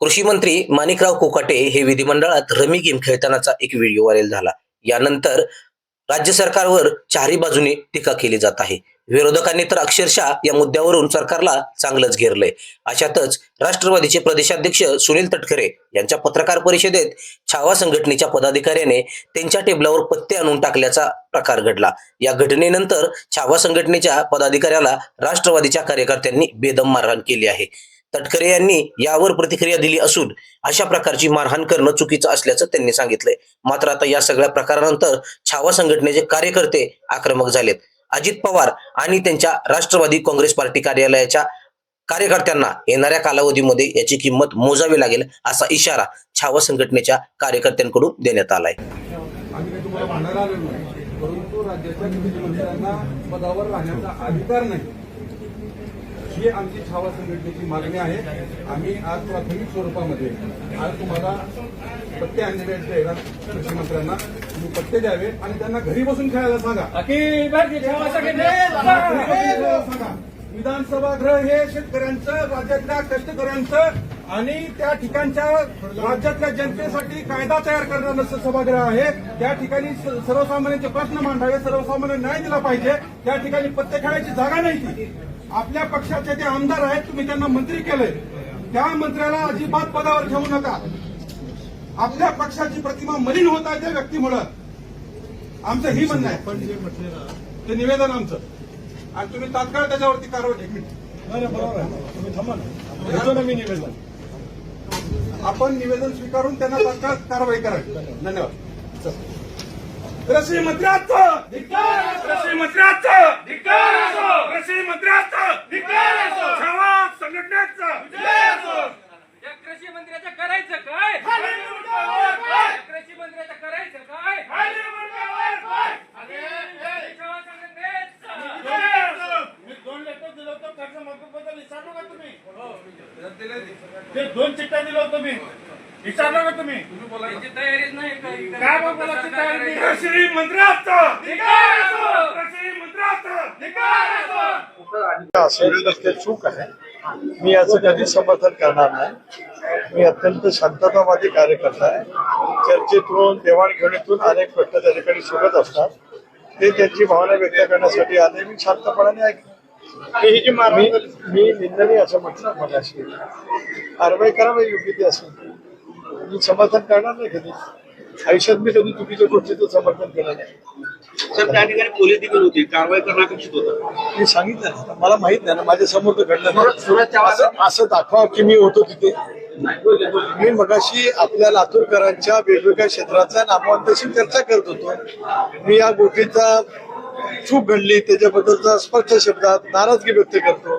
कृषी मंत्री माणिकराव कोकाटे हे विधिमंडळात रमी गेम खेळतानाचा एक व्हिडिओ व्हायरल झाला. यानंतर राज्य सरकारवर चारही बाजूने टीका केली जात आहे. विरोधकांनी तर अक्षरशः या मुद्द्यावरून सरकारला चांगलंच घेरलंय. अशातच राष्ट्रवादीचे प्रदेशाध्यक्ष सुनील तटकरे यांच्या पत्रकार परिषदेत छावा संघटनेच्या पदाधिकाऱ्याने त्यांच्या टेबलावर पत्ते आणून टाकल्याचा प्रकार घडला. या घटनेनंतर छावा संघटनेच्या पदाधिकाऱ्याला राष्ट्रवादीच्या कार्यकर्त्यांनी बेदम मारहाण केली आहे. तटकरे यांनी यावर प्रतिक्रिया दिली असून अशा प्रकारची मारहाण करणं चुकीचं असल्याचं त्यांनी सांगितलंय. मात्र आता या सगळ्या प्रकारानंतर छावा संघटनेचे कार्यकर्ते आक्रमक झालेत. अजित पवार आणि त्यांच्या राष्ट्रवादी काँग्रेस पार्टी कार्यालयाच्या कार्यकर्त्यांना येणाऱ्या कालावधीमध्ये याची किंमत मोजावी लागेल असा इशारा छावा संघटनेच्या कार्यकर्त्यांकडून देण्यात आलाय. परंतु राज्याच्या पदावर राहण्याचा अधिकार नाही. ही आमची छावा संघटनेची मागणी आहे. आम्ही आज प्राथमिक स्वरूपामध्ये आज तुम्हाला पत्ते आणलेले आहेत कृषी मंत्र्यांना तुम्ही पत्ते द्यावे आणि त्यांना घरी बसून खेळायला सांगा. सांगा. विधानसभा गृह हे शेतकऱ्यांचं राज्यातल्या कष्टकऱ्यांचं आणि त्या ठिकाणच्या राज्यातल्या जनतेसाठी कायदा तयार करणारं सभागृह आहे. त्या ठिकाणी सर्वसामान्यांचे प्रश्न मांडावे सर्वसामान्य न्याय दिला पाहिजे. त्या ठिकाणी पत्ते खेळायची जागा नाही ती. आपल्या पक्षाचे ते आमदार आहेत तुम्ही त्यांना मंत्री केलंय. त्या मंत्र्याला अजिबात पदावर ठेवू नका. आपल्या पक्षाची प्रतिमा मलिन होत आहे त्या व्यक्तीमुळं. आमचं ही म्हणणं आहे. पण जे म्हटलेलं ते निवेदन आमचं. आणि तुम्ही तात्काळ त्याच्यावरती कारवाई बरोबर आहे. तुम्ही थांबा मी निवेदन. आपण निवेदन स्वीकारून त्यांना तात्काळ कारवाई करावी. धन्यवाद. कृषी मंत्र्याचं कृषी मंत्र्याचं कृषी मंत्र्याचं छावा संघटनेचं. या कृषी मंत्र्याचं करायचं काय? कृषी मंत्र्याचं करायचं. मी दोन लेटर दिलं होतं कर्ज माफीबद्दल विचारलं का तुम्ही? ते दोन चिठ्ठ्या दिलं होतं मी विचारलं का तुम्ही. तयारीच नाही काही काय बोलायची तयारी विरोधात चूक आहे. मी याचं कधी समर्थन करणार नाही. मी अत्यंत शांततावादी कार्यकर्ता आहे. चर्चेतून देवाणघेवाणीतून अनेक प्रश्न त्या ठिकाणी सुटत असतात. ते त्यांची भावना व्यक्त करण्यासाठी आले. मी शांतपणाने ऐकले मी मी निंदनीय असं म्हटलं मगाशी. कारवाई करावी योग्य ती असेल. मी समर्थन करणार नाही कधी. आयुष्यात मी कधी चुकीच्या गोष्टीचं समर्थन केलं नाही. सर त्या ठिकाणी पोलीस देखील होती. कारवाई करणं अपेक्षित होतं. मी सांगितलं ना मला माहीत नाही ना माझ्यासमोर तर घडलं नाही. असं असं दाखवा की मी होतो तिथे. मी मगाशी आपल्या लातूरकरांच्या वेगवेगळ्या क्षेत्राच्या नामवंताशी चर्चा करत होतो. मी या गोष्टीचा चूक घडली त्याच्याबद्दलचा स्पष्ट शब्दात नाराजगी व्यक्त करतो.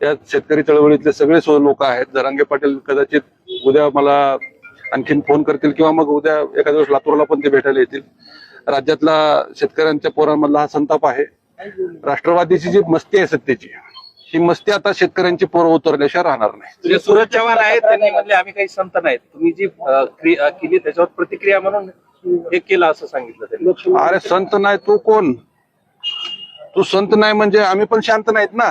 या शेतकरी चळवळीतले सगळे लोक आहेत. जरांगे पाटील कदाचित उद्या मला आणखीन फोन करतील किंवा मग उद्या एखाद्या दिवस लातूरला पण ते भेटायला येतील. राज्यातला शेतकऱ्यांच्या पोरांमधला हा संताप आहे. राष्ट्रवादीची जी मस्ती आहे सत्तेची ही मस्ती आता शेतकऱ्यांची पोरं उतरल्याशिवाय राहणार नाही. जे सूरज चव्हाण आहेत त्यांनी म्हणले आम्ही काही संत नाहीत. तुम्ही जी केली त्याच्यावर प्रतिक्रिया म्हणून हे केलं असं सांगितलं अरे संत नाही तू कोण? तू संत नाही म्हणजे आम्ही पण शांत नाहीत ना?